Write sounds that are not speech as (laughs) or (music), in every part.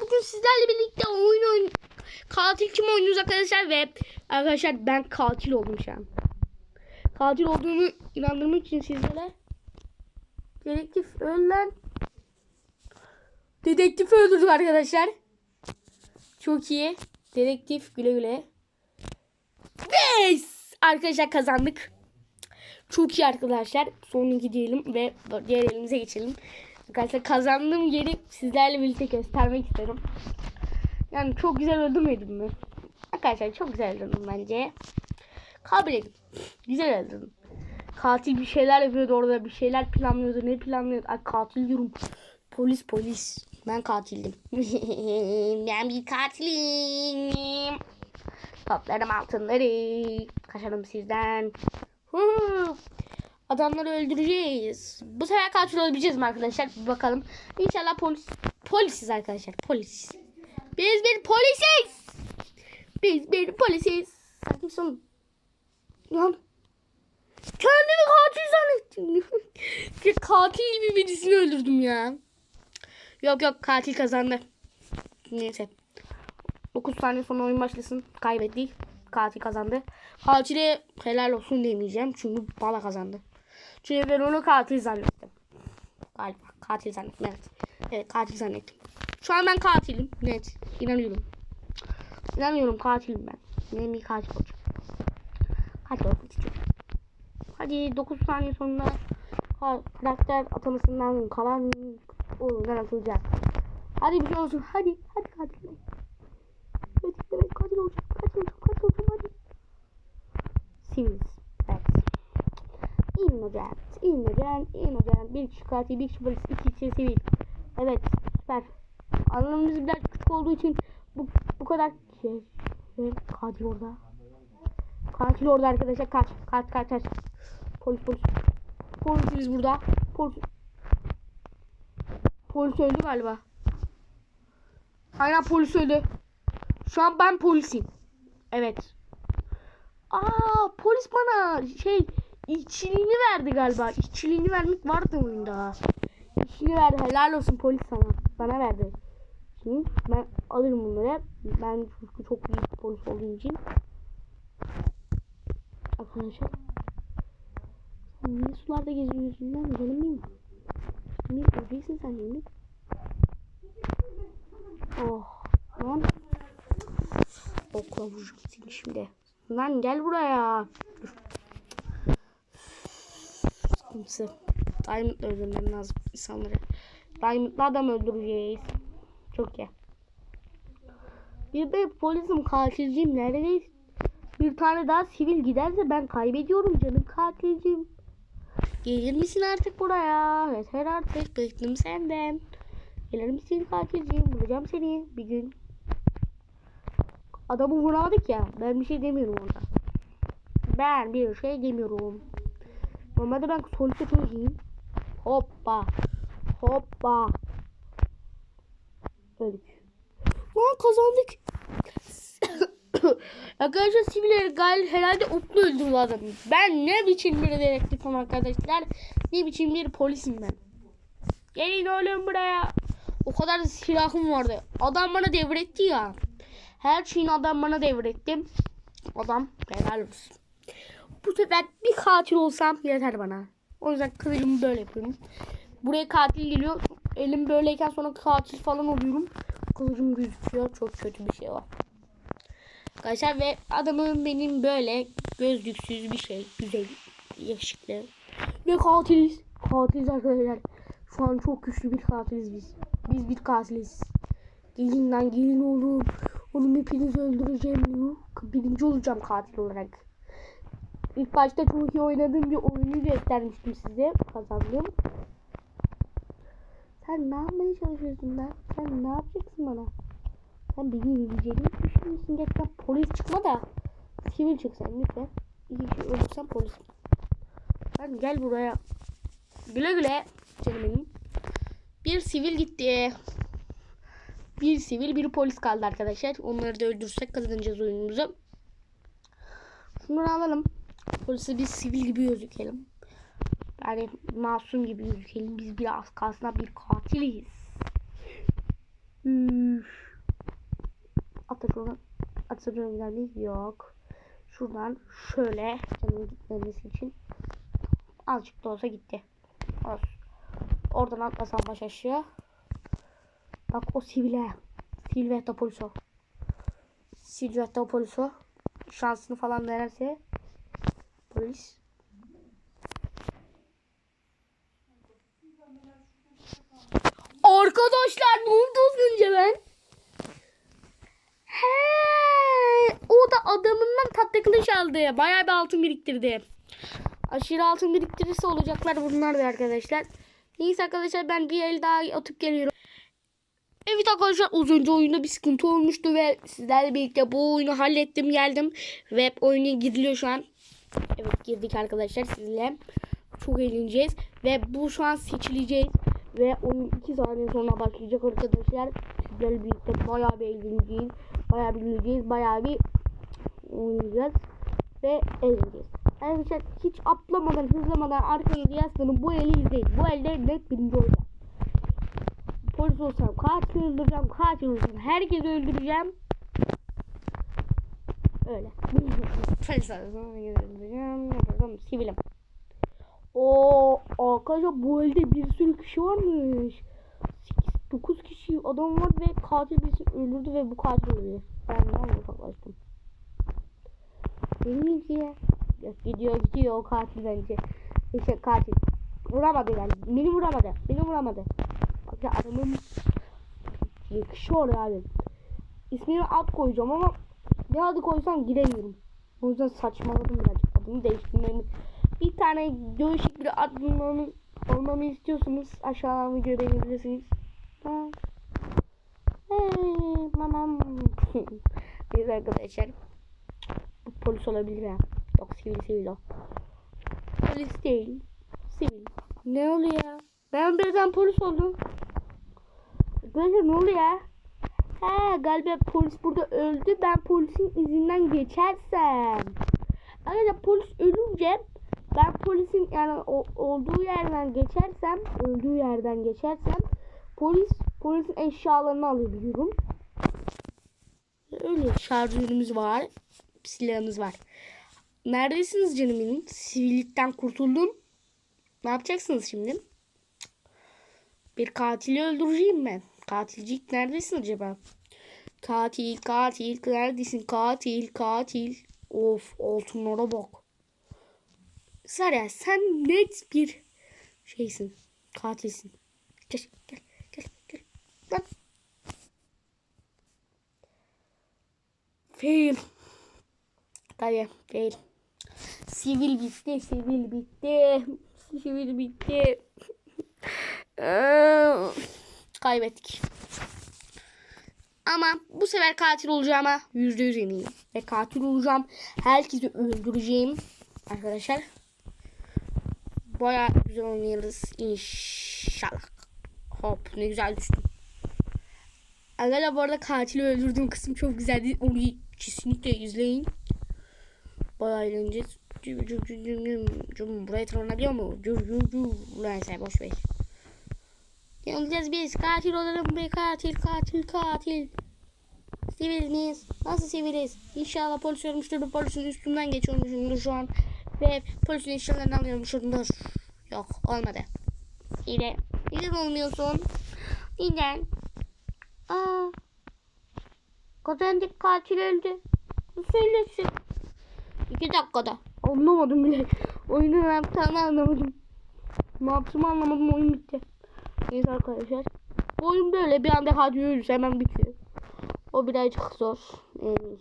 bugün sizlerle birlikte oyun oyun katil kim oynuyoruz arkadaşlar ve arkadaşlar ben katil oldum şu an. Katil olduğumu inandırmak için sizlere dedektif öl lan. Dedektif öldürdük arkadaşlar. Çok iyi. Dedektif güle güle. Yes! Arkadaşlar kazandık. Çok iyi arkadaşlar. Sonraki diyelim ve diğer elimize geçelim. Arkadaşlar kazandığım yeri sizlerle birlikte göstermek isterim. Yani çok güzel öldürmedim mi? Arkadaşlar çok güzel öldürdüm bence. Kabul edin. Güzel öldürdüm. Katil bir şeyler yapıyordu orada. Bir şeyler planlıyordu. Ne planlıyordu? Ay katil diyorum. Polis polis. Ben katildim. (laughs) ben bir katilim. Toplarım altınları. Kaçarım sizden. Hu. Adamları öldüreceğiz. Bu sefer katil olabileceğiz mi arkadaşlar? Bir bakalım. İnşallah polis polisiz arkadaşlar. Polis. Biz bir polisiz. Biz bir polisiz. Sen kimsin? Lan. Kendimi katil zannettim. (laughs) Katil gibi birisini öldürdüm ya. Yok yok katil kazandı. Neyse. 9 saniye sonra oyun başlasın. Kaybettik. Katil kazandı. Katile helal olsun demeyeceğim. Çünkü bana kazandı. Çünkü ben onu katil zannettim. Galiba katil zannettim evet. Evet katil zannettim. Şu an ben katilim. Net. İnanıyorum. İnanıyorum katilim ben. Benim bir katil olacağım. Katil olmak. Hadi 9 saniye sonra ka- karakter atamasından kalan oyundan atılacak. Hadi bir şey olsun. Hadi. Hadi katil. Evet, evet katil olacağım. Katil olacağım. Katil olacağım hadi. Siviliz. Evet. Innocent. Innocent. Bir kişi katil, bir kişi polis, iki kişi sivil. Evet. Süper. Alanımız biraz küçük olduğu için bu, bu kadar şey. Evet, katil orada. Katil orada arkadaşlar. Kaç. Kaç kaç kaç. Polis polis. Polisimiz burada. Polis. Polis öldü galiba. Aynen polis öldü. Şu an ben polisim. Evet. Aa polis bana şey işçiliğini verdi galiba. İşçiliğini vermek vardı oyunda. İşini verdi. Helal olsun polis sana. Bana verdi. Şimdi ben alırım bunları. Ben çünkü çok bir polis olduğum için. Arkadaşlar. Niye sularda geziyorsun lan canım benim? Niye öleceksin sen şimdi? Oh. Lan. Okla vuracağım şimdi. Lan gel buraya. Dur. Sıkıntısı. Diamond'la öldürmem lazım insanları. Diamond'la adam öldüreceğiz. Çok iyi. Bir de polisim katilciyim neredeyiz? Bir tane daha sivil giderse ben kaybediyorum canım katilciyim. Gelir misin artık buraya? Yeter artık bıktım senden. Gelir misin katilciyim? Bulacağım seni bir gün. Adamı vuramadık ya. Ben bir şey demiyorum orada. Ben bir şey demiyorum. Normalde ben solite çözeyim. Hoppa. Hoppa. Öldük. Lan kazandık. (coughs) arkadaşlar siviller gal herhalde oklu öldürdü adamı. Ben ne biçim bir dedektifim arkadaşlar. Ne biçim bir polisim ben. Gelin oğlum buraya. O kadar da silahım vardı. Adam bana devretti ya. Her şeyini adam bana devretti. Adam helal olsun. Bu sefer bir katil olsam yeter bana. O yüzden kılıcımı böyle yapıyorum. Buraya katil geliyor. Elim böyleyken sonra katil falan oluyorum. Kılıcım gözüküyor. Çok kötü bir şey var. Arkadaşlar ve adamın benim böyle gözlüksüz bir şey. Güzel, yakışıklı. Ve katiliz. Katiliz arkadaşlar. Şu an çok güçlü bir katiliz biz. Biz bir katiliz. Gelin lan gelin oğlum. Onu hepinizi öldüreceğim. Birinci olacağım katil olarak. İlk başta çok iyi oynadığım bir oyunu göstermiştim size. Kazandım. Sen ne yapmaya çalışıyorsun lan? Sen ne yapacaksın bana? Sen beni yenileceğini mi düşünüyorsun? Gerçekten polis çıkma da sivil çıksan lütfen. İyi ki ölürsen polis. Sen gel buraya. Güle güle canım benim. Bir sivil gitti. Bir sivil bir polis kaldı arkadaşlar. Onları da öldürsek kazanacağız oyunumuzu. Şunları alalım. Polise biz sivil gibi gözükelim. Yani masum gibi gözükelim. Biz biraz kalsına bir katiliyiz. Üf. Şuradan. Atla ilerleyiz. Yok. Şuradan şöyle canım gitmemesi için azıcık da olsa gitti. Olsun. Oradan atlasam baş aşağı. Bak o sivile. Silvetta Poliso. Silvetta Poliso. Şansını falan verirse polis. Arkadaşlar ne oldu az önce ben? He, o da adamından tatlıkını çaldı. Bayağı bir altın biriktirdi. Aşırı altın biriktirirse olacaklar bunlar da arkadaşlar. Neyse arkadaşlar ben bir el daha atıp geliyorum. Evet arkadaşlar az önce oyunda bir sıkıntı olmuştu ve sizlerle birlikte bu oyunu hallettim geldim. Ve oyuna giriliyor şu an. Evet girdik arkadaşlar sizinle. Çok eğleneceğiz. Ve bu şu an seçileceğiz. Ve oyun 2 saniye sonra başlayacak arkadaşlar. Sizlerle birlikte bayağı bir eğleneceğiz. Bayağı bir güleceğiz. Bayağı bir oynayacağız. Ve eğleneceğiz. Arkadaşlar hiç atlamadan hızlamadan arkanızı yaslanın. Bu eli izleyin. Bu elde net birinci olacağım. Polis olsam katil öldüreceğim. Katil olsam herkesi öldüreceğim. Öyle. Polis herkesi öldüreceğim. Yaparsam sivilim. O arkadaşlar bu elde bir sürü kişi varmış. 8 9 kişi adam var ve katil birisini öldürdü ve bu katil oluyor. Ben ne uzaklaştım. Benim diye. Yok, gidiyor gidiyor o katil bence. İşte katil. Vuramadı yani. Beni vuramadı. Beni vuramadı. Bak ya adamın yakışıyor yani. İsmini ad koyacağım ama ne adı koysam giremiyorum. O yüzden saçmaladım birazcık. Adını değiştirmemi. Bir tane değişik bir ad bulmamı, olmamı istiyorsanız aşağıdan videoyu. Hey, mamam. (laughs) Neyse arkadaşlar. Bu polis olabilir ha. Yok sivil sivil o. Polis değil. Sivil. Ne oluyor ya? Ben birden polis oldum. Arkadaşlar ne oluyor ya? He galiba polis burada öldü. Ben polisin izinden geçersem. Arkadaşlar polis ölünce ben polisin yani olduğu yerden geçersem, öldüğü yerden geçersem polis polisin eşyalarını alabiliyorum. Öyle şarjörümüz var. Silahımız var. Neredesiniz canım benim? Sivillikten kurtuldum. Ne yapacaksınız şimdi? Bir katili öldüreceğim ben. Katilcik neredesin acaba? Katil, katil, neredesin? Katil, katil. Of, altınlara bak. Sara sen net bir şeysin. Katilsin. Gel, gel, gel, gel. Lan. Fail. Tabii, fail. Sivil bitti, sivil bitti. Sivil bitti. Kaybettik. Ama bu sefer katil olacağıma yüzde yüz eminim. Ve katil olacağım. Herkesi öldüreceğim. Arkadaşlar. Baya güzel oynayırız. İnşallah. Hop ne güzel düştüm. Arkadaşlar bu arada katili öldürdüğüm kısım çok güzeldi. Onu kesinlikle izleyin. Baya eğleneceğiz. Burayı tırmanabiliyor mu? Cum cum cum. Neyse boş. Yanılacağız biz. Katil olalım be katil katil katil. Sivil miyiz? Nasıl siviliz? İnşallah polis ölmüştür. Polisin üstünden geçiyormuşumdur şu an. Ve polisin eşyalarını alıyormuşumdur. Yok olmadı. Yine. Neden olmuyorsun? Neden? Aa. Kazandık katil öldü. Söylesin. İki dakikada. Anlamadım bile. Oyunu ne yaptığını anlamadım. Ne yaptığımı anlamadım. Oyun bitti. Neyse arkadaşlar. Bu oyun böyle bir anda yürürüz hemen bitiyor. O birazcık zor. Yani.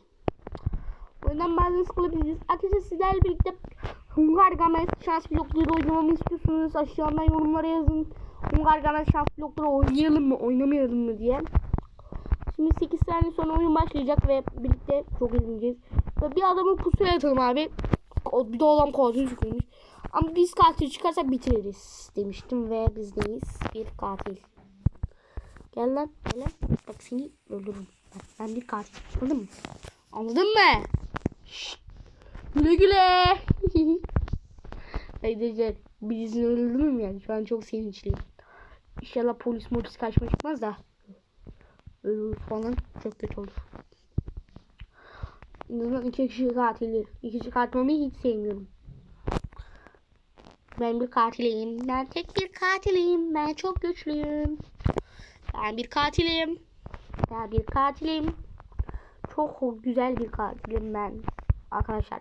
O yüzden bazen sıkılabiliriz. Arkadaşlar sizlerle birlikte Hungar Games şans blokları oynamamı istiyorsunuz. Aşağıdan yorumlara yazın. Hungar Games şans blokları oynayalım mı oynamayalım mı diye. Şimdi 8 saniye sonra oyun başlayacak ve birlikte çok eğleneceğiz. Ve bir adamı pusuya atalım abi. Bir de adam katil çıkıyormuş. Ama biz katil çıkarsak bitiririz demiştim ve bizdeyiz bir katil. Gel lan gel lan. Bak seni öldürürüm. Ben bir katil. Anladın mı? Anladın mı? Şşt. Güle güle. (laughs) Arkadaşlar birisini öldürürüm yani. Şu an çok sevinçliyim. İnşallah polis molis kaçma çıkmaz da. ölür falan çok kötü olur. İki kişi katili. İki kişi katil olmayı hiç sevmiyorum. Ben bir katilim. Ben tek bir katilim. Ben çok güçlüyüm. Ben bir katilim. Ben bir katilim. Çok güzel bir katilim ben. Arkadaşlar.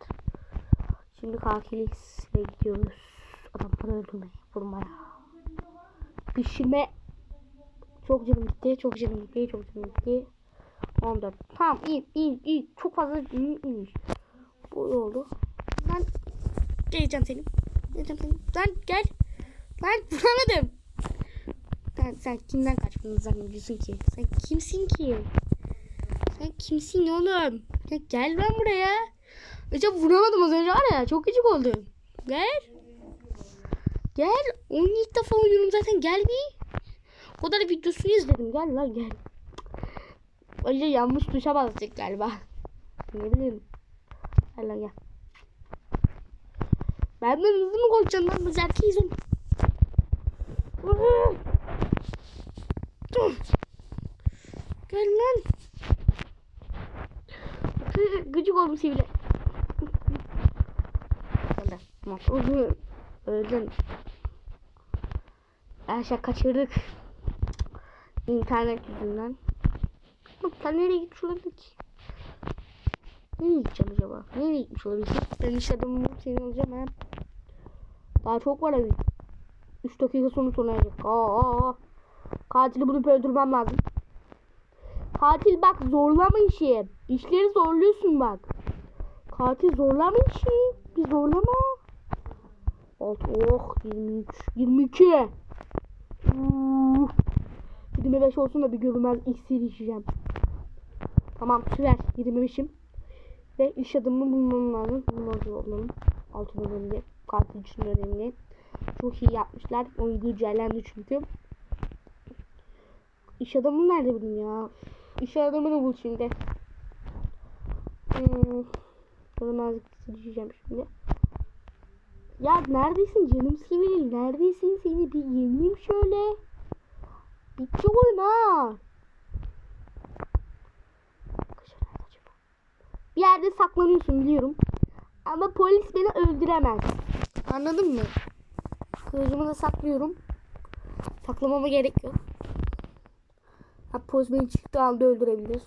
Şimdi katiliz ve gidiyoruz. Adamları öldürmeye, vurmaya. Pişirme. Çok canım gitti, çok canım gitti, çok canım gitti. 14. Tamam iyi, iyi, iyi. Çok fazla iyi, iyiymiş. Bu oldu. Ben geleceğim senin. Senin. Lan gel. Lan vuramadım. Sen, sen kimden kaçtığını zannediyorsun ki? Sen kimsin ki? Sen kimsin oğlum? Ya gel ben buraya. Acaba vuramadım az önce var ya. Çok gıcık oldum. Gel. Gel. Onu ilk defa oynuyorum zaten. Gel bir. O kadar videosunu izledim. Gel lan gel. Önce yanlış tuşa bastık galiba. Ne bileyim. Gel lan gel. Benden hızlı mı koşacaksın lan? Oğlum. Dur. Gel lan. Gı- Gıcık oldum sivri. Öldü. Tamam. Öldün. Aşağı kaçırdık. İnternet yüzünden. Bak sen nereye gitmiş olabilir ki? Nereye gideceğim acaba? Nereye gitmiş olabilir? Ben iş adamım seni alacağım ha. Daha çok var abi. 3 dakika sonra sona erecek. Katili bulup öldürmem lazım. Katil bak zorlama işi. İşleri zorluyorsun bak. Katil zorlama işi. Bir zorlama. Alt, oh 23, 22. Uh, 25 olsun da bir görünmez iksir içeceğim. Tamam süper 25'im. Ve iş adamını bulmam lazım. Bulmam olalım. Altın önemli. Katil için önemli. Çok iyi yapmışlar. Oyun güncellendi çünkü. İş adamı nerede bileyim ya? İş adamını bul şimdi. Hmm. Görünmez iksir içeceğim şimdi. Ya neredesin canım sivil? Neredesin seni bir yeneyim şöyle. Bitti oyun ha. Bir yerde saklanıyorsun biliyorum. Ama polis beni öldüremez. Anladın mı? Kılıcımı da saklıyorum. Saklamama gerek yok. Ha, polis beni çıktı anda öldürebilir.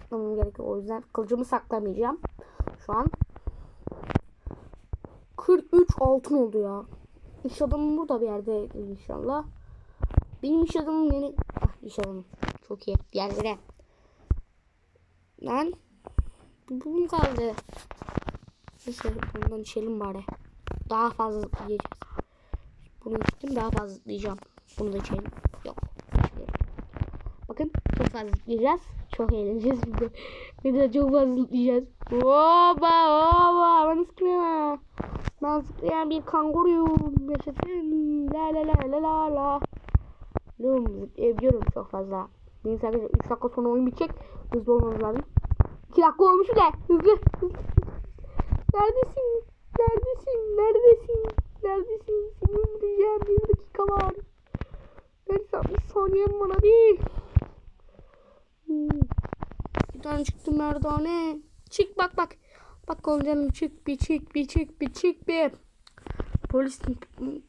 Saklamama gerek yok. O yüzden kılıcımı saklamayacağım. Şu an 43 altın oldu ya. İş adamım burada bir yerde inşallah. Benim iş adamım yeni... Ah iş adamım. Çok iyi. Yerlere. Lan. Bu mu kaldı? Neyse bundan içelim bari. Daha fazla yiyeceğiz. Bunu içtim daha fazla yiyeceğim. Bunu da içelim. Yok. Bakın çok fazla yiyeceğiz. Çok eğleneceğiz bir de. (laughs) Bir de çok fazla yiyeceğiz. Oba oba. Bana sıkmıyor. Ben zıplayan bir kanguruyum. Yaşasın. La la la la la la. Oğlum zıplayabiliyorum çok fazla. Neyse arkadaşlar 3 dakika sonra oyun bitecek. Hızlı olmamız lazım. 2 dakika olmuş bile. Hızlı. hızlı. Neredesin? Neredesin? Neredesin? Neredesin? Seni öldüreceğim. Bir dakika var. Neredesin? Bir saniyem değil. Hmm. Bir tane çıktı merdane. Çık bak bak. Bak oğlum canım çık bir çık bir çık bir çık bir. Polis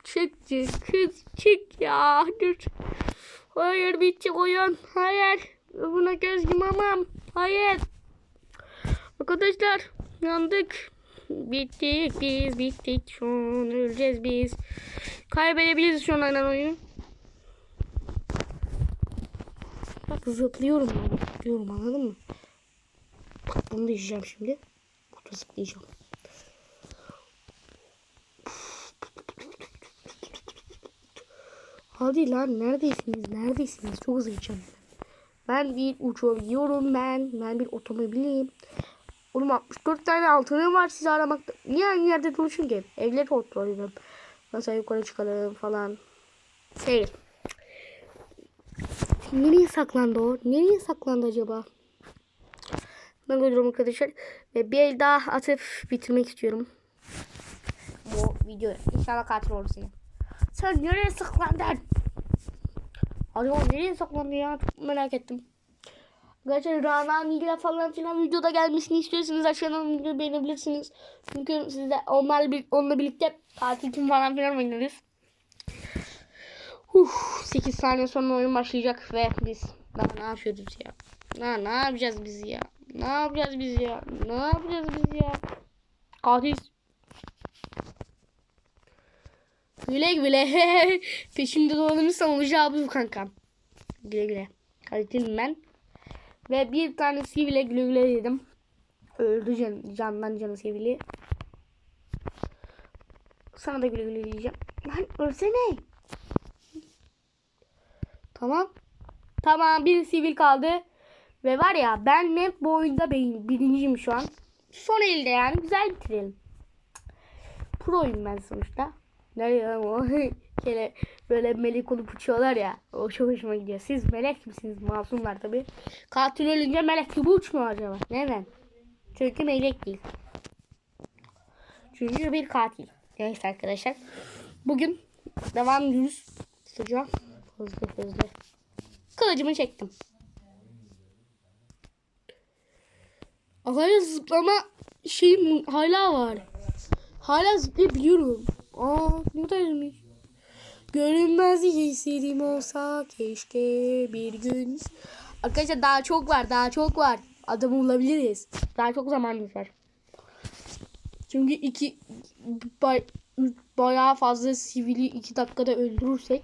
çık çık kız çık ya dur. Hayır bitti oyun. Hayır. Buna göz yumamam. Hayır. Arkadaşlar yandık. Bittik biz bittik. Şu an öleceğiz biz. Kaybedebiliriz şu an aynen oyunu. Bak zıplıyorum ben. Zıplıyorum anladın mı? Bak bunu da yiyeceğim şimdi. Burada zıplayacağım. Hadi lan neredesiniz? Neredesiniz? Çok hızlı gideceğim. Ben bir uçabiliyorum ben. Ben bir otomobiliyim. Oğlum 64 tane altınım var sizi aramakta. Niye aynı yerde dolaşın ki? Evleri kontrol ediyorum. Nasıl yukarı çıkalım falan. Şey. Nereye saklandı o? Nereye saklandı acaba? Ben görüyorum arkadaşlar. Ve bir el daha atıp bitirmek istiyorum. Bu videoyu. İnşallah katil olur seni. Sen nereye saklandın? Acaba nereye saklandı ya? Çok merak ettim. Gerçekten Rana Nil'e falan filan videoda gelmesini istiyorsanız aşağıdan videoyu beğenebilirsiniz. Çünkü sizde onlarla, bir, onunla birlikte tatil için falan filan oynarız. Uf, 8 saniye sonra oyun başlayacak ve biz daha ne yapıyoruz ya? Na, ne yapacağız biz ya? Ne yapacağız biz ya? Ne yapacağız biz ya? Katil. Güle güle. (laughs) Peşimde dolanırsam olacağı bu kankam. Güle güle. Kalitelim ben. Ve bir tane sivile güle güle dedim. Öldü can, candan canı sivili. Sana da güle güle diyeceğim. Lan ölsene. Tamam. Tamam bir sivil kaldı. Ve var ya ben hep bu oyunda birinciyim şu an. Son elde yani güzel bitirelim. Pro'yum ben sonuçta. Nerede lan o? (laughs) Kele böyle melek olup uçuyorlar ya. O çok hoşuma gidiyor. Siz melek misiniz? Masumlar tabi. Katil ölünce melek gibi uçmuyor acaba. Neden? Çünkü melek değil. Çünkü bir katil. Evet arkadaşlar. Bugün devam ediyoruz. Sıcak. Hızlı hızlı. Kılıcımı çektim. Hala zıplama şeyim hala var. Hala zıplayabiliyorum. Aa ne da iyiymiş. Görünmez hissedim olsa keşke bir gün. Arkadaşlar daha çok var daha çok var. Adam olabiliriz. Daha çok zamanımız var. Çünkü iki bay, bayağı fazla sivili iki dakikada öldürürsek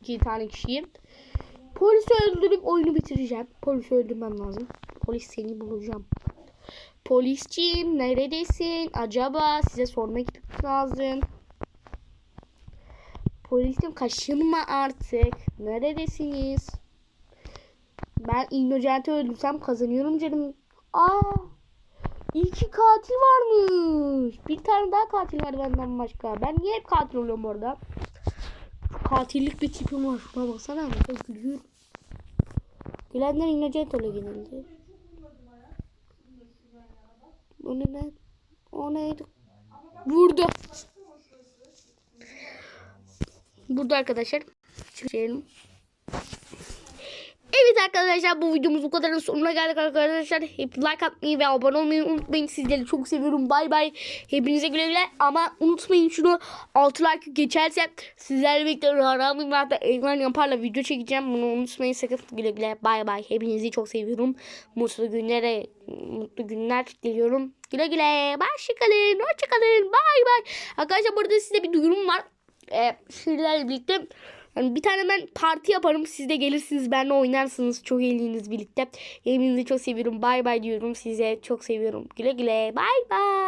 iki tane kişiyi polisi öldürüp oyunu bitireceğim. Polisi öldürmem lazım. Polis seni bulacağım. Polisciğim neredesin? Acaba size sormak lazım. Polisim kaşınma artık. Neredesiniz? Ben Innocent'i öldürsem kazanıyorum canım. Aa! İki katil varmış. Bir tane daha katil var benden başka. Ben niye hep katil oluyorum orada? Katillik bir tipim var. Şuna baksana. Gülüyorum. Gülenler Innocent oluyor genelde. O ne? O neydi? Vurdu. Burada arkadaşlar. Çekelim. Evet arkadaşlar bu videomuz bu kadarın sonuna geldik arkadaşlar. Hep like atmayı ve abone olmayı unutmayın. Sizleri çok seviyorum. Bay bay. Hepinize güle güle. Ama unutmayın şunu 6 like geçerse sizlerle birlikte ve hatta Eymen Yapar'la video çekeceğim. Bunu unutmayın sakın. Güle güle. Bay bay. Hepinizi çok seviyorum. Mutlu günlere mutlu günler diliyorum. Güle güle. Hoşçakalın. Hoşçakalın. Bay bay. Arkadaşlar burada size bir duyurum var. Ee, sizlerle birlikte yani bir tane ben parti yaparım. Siz de gelirsiniz. Benimle oynarsınız. Çok eğleniriz birlikte. Hepinizi çok seviyorum. Bay bay diyorum size. Çok seviyorum. Güle güle. Bay bay.